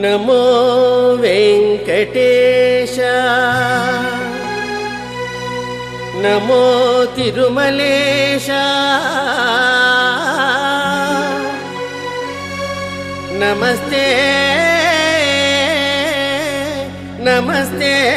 నమో వెంకటేశ. నమో తిరుమలేశ. నమస్తే. నమస్తే.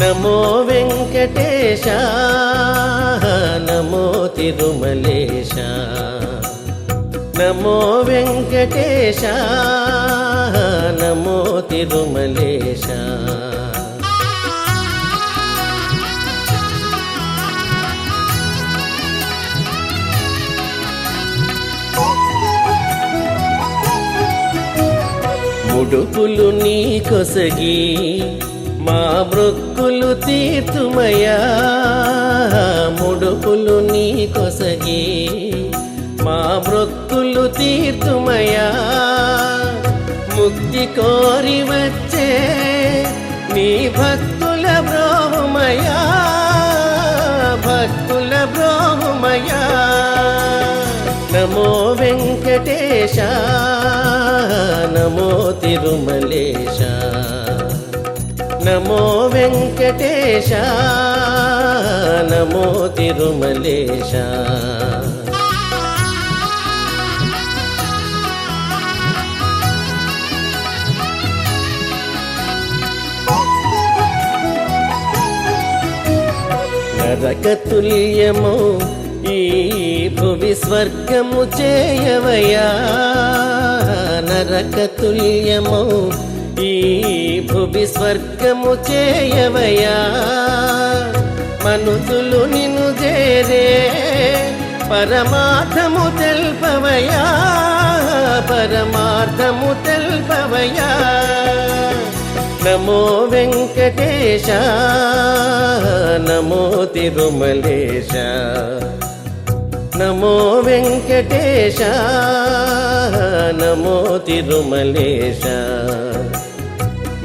నమో వెంకటేశ నమో తిరుమలేశ. నమో వెంకటేశ నమో తిరుమలేశ. ముడుపులు నీ కొసగి మా మృక్కులు తీర్తుమయా ముడుపులు నీ కొసగి. మా మృక్కులు తీర్తుమయా ముక్తి కోరి వచ్చే నీ భక్తుల బ్రోహమయా భక్తుల బ్రోహమయా నమో వెంకటేశ నమో తిరుమలేశా. నమో వెంకటేశ నమో తిరుమలేశ. నరకతుల్యము ఈ భువి స్వర్గము చేయవయా. నరకతుల్యము ఈ భువి స్వర్గము చేయవయా? మనుషులు నిన్ను చేరే పరమార్థము తెల్పవయా? పరమార్థము తెల్పవయా? నమో వెంకటేశ నమో తిరుమలేశ. నమో వెంకటేశ నమో తిరుమలేశ.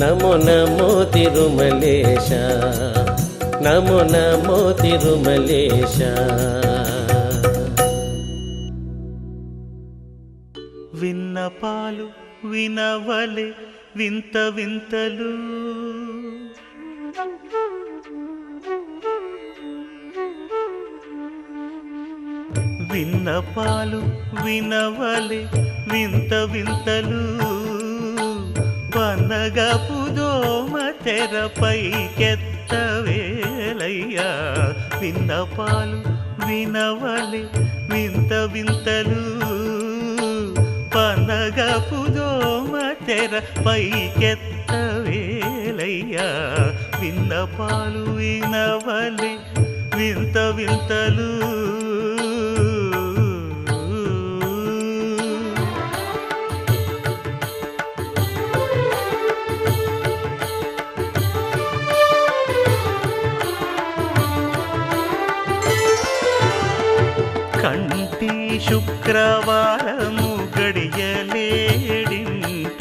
నమో నమో తిరుమలేశ నమో నమో తిరుమలేశ. విన్నపాలు వినవలే వింత వింతలు. విన్నపాలు వినవలే వింత వింతలు. పనగపు దోమ తెరపైకెత్తవేలయ్యా విన్నపాలు వినవలి వింత వింతలు. పనగపు దోమ తెర విన్నపాలు వినవలి వింత వింతలు. శుక్రవారము గడియలేడింట.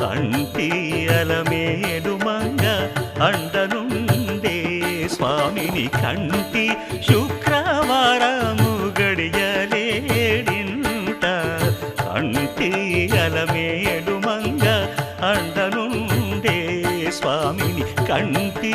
కంటి అలమేలు మంగ అండనుండే స్వామిని కంటి శుక్రవారము గడియలేడింట. కంటి అలమేలు మంగ అండనుండే స్వామిని కంటి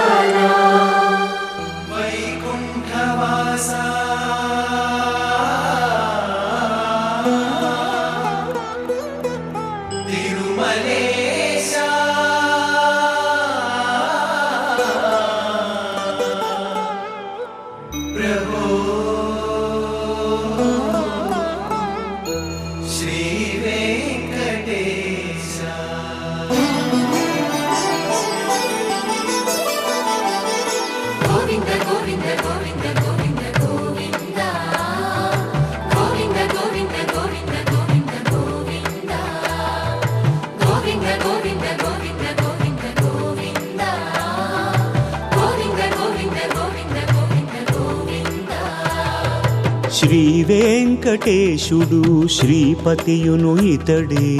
శ్రీ వెంకటేశుడు శ్రీపతియును ఇతడే.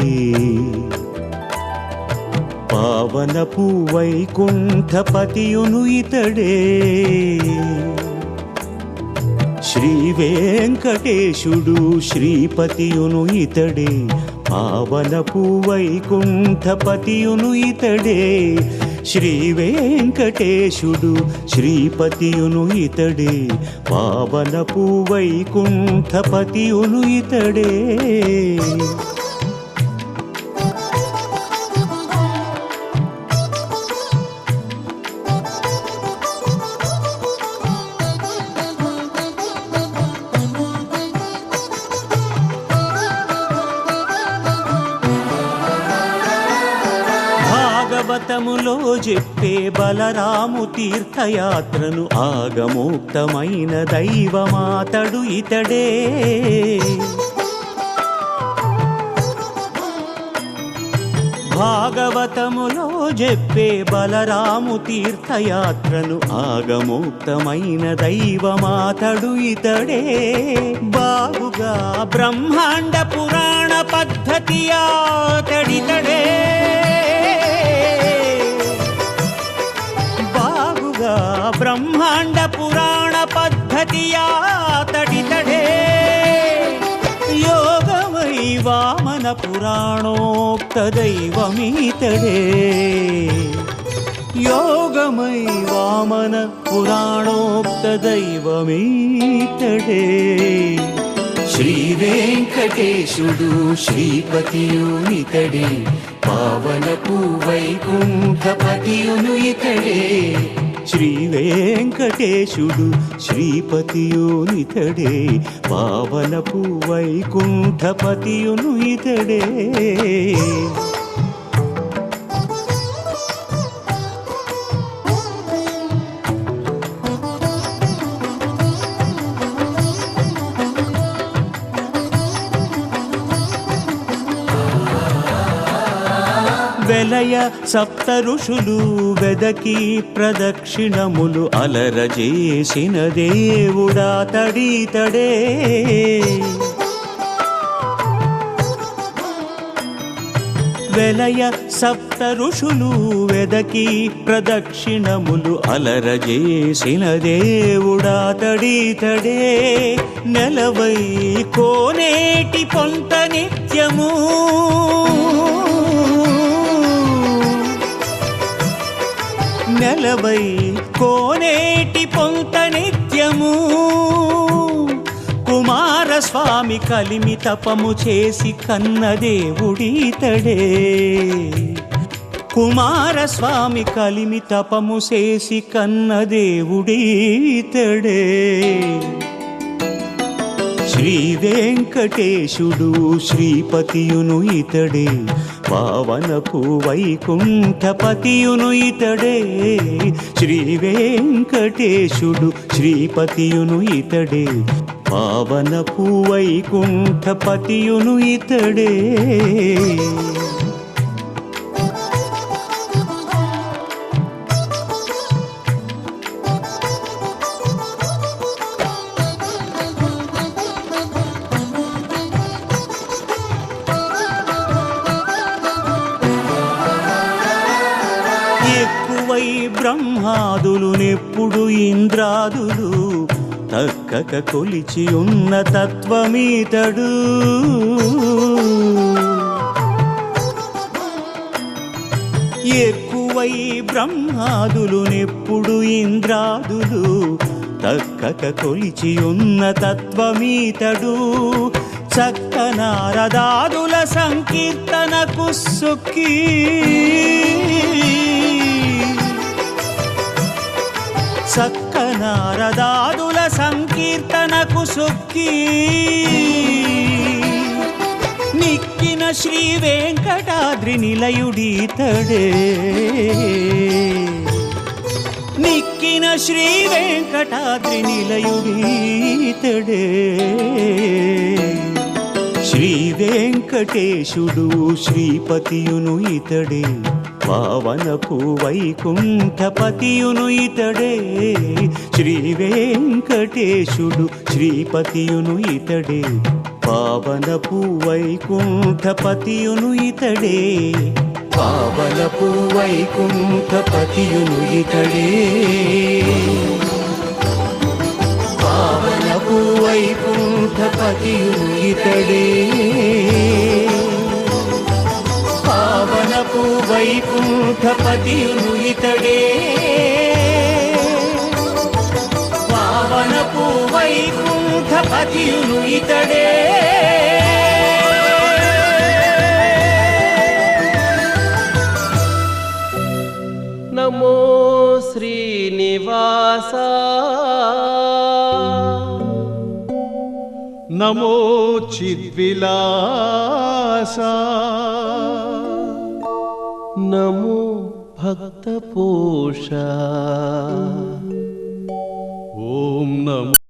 పావనపు వైకుంఠపతియును ఇతడే. శ్రీ వెంకటేశుడు శ్రీపతియును ఇతడే. పావనపు వైకుంఠపతియును ఇతడే. శ్రీ వెంకటేశుడు శ్రీపతియును ఇతడే. పావనపు వైకుంఠపతియును ఇతడే. భాగవతములో చెప్పే బలరాము తీర్థయాత్రను ఆగమోక్తమైన దైవమాతడు ఇతడే. భాగవతములో చెప్పే బలరాము తీర్థయాత్రను ఆగమోక్తమైన దైవమాతడు ఇతడే. బాగుగా బ్రహ్మాండ పురాణ పద్ధతి అతడితడే. ಬ್ರಹ್ಮಾಂಡ ಪುರಾಣ ಪದ್ಧತಿಯ ತಡಿತಡೆ ಯೋಗವೈ ವಾಮನ ಪುರಾಣೋಕ್ತ ದೈವಮೀತಡೆ ಯೋಗಮೈ ವಾಮನ ಪುರಾಣೋಕ್ತ ದೈವಮೀತಡೆ శ్రీ వెంకటేశుడు శ్రీపతియుని తడే పవనపు వైకుంఠపతియును ఇతడే శ్రీ వెంకటేశుడు శ్రీపతియునితడే పావనపు వైకుంఠపతియును ఇతడే. వెలయ సప్త ఋషులు వెదకి ప్రదక్షిణములు అలరజేసిన దేవుడా తడీతడే వెలయ సప్త ఋషులు వెదకి ప్రదక్షిణములు అలరజేసిన దేవుడా తడీతడే నెలవై కోనేటి పొంత నిత్యము నెలవై కోనేటి పొంత నిత్యము. కుమారస్వామి కలిమి తపము చేసి కన్నదేవుడీతడే కుమారస్వామి కలిమి తపము చేసి కన్నదేవుడీతడే శ్రీ వెంకటేశుడు శ్రీపతియును ఇతడే. పావనపు వైకుంఠపతియును ఇతడే శ్రీ వెంకటేశుడు శ్రీపతియును ఇతడే. పావనపు వైకుంఠపతియును ఇతడే. బ్రహ్మాదులు నెప్పుడు ఇంద్రాదులు తక్కక కొలిచి ఉన్న తత్వమీతడు. ఎక్కువై బ్రహ్మాదులు నెప్పుడు ఇంద్రాదులు తక్కక కొలిచి ఉన్న తత్వమీతడు. చక్క నారదాదుల సంకీర్తనకు సొక్కి సక్క నారదాదుల సంకీర్తనకు సొక్కి. నిక్కిన శ్రీ వెంకటాద్రి నిలయుడీతడే నిక్కిన శ్రీ వెంకటాద్రి నిలయుడీతడే శ్రీ వెంకటేశుడు శ్రీపతియును ఇతడే. పావనపు వైకుంఠపతియును ఇతడే శ్రీ వెంకటేశుడు శ్రీపతియును ఇతడే. పావనపు వైకుంఠపతియును ఇతడే. పావనపు వైకుంఠపతియును ఇతడే. పావనపు వైకుంఠపతియును ఇతడే. వైకుంఠపతియును ఇతడే. పావనపు వైకుంఠపతియును ఇతడే. నమో శ్రీనివాస. నమో तपोषा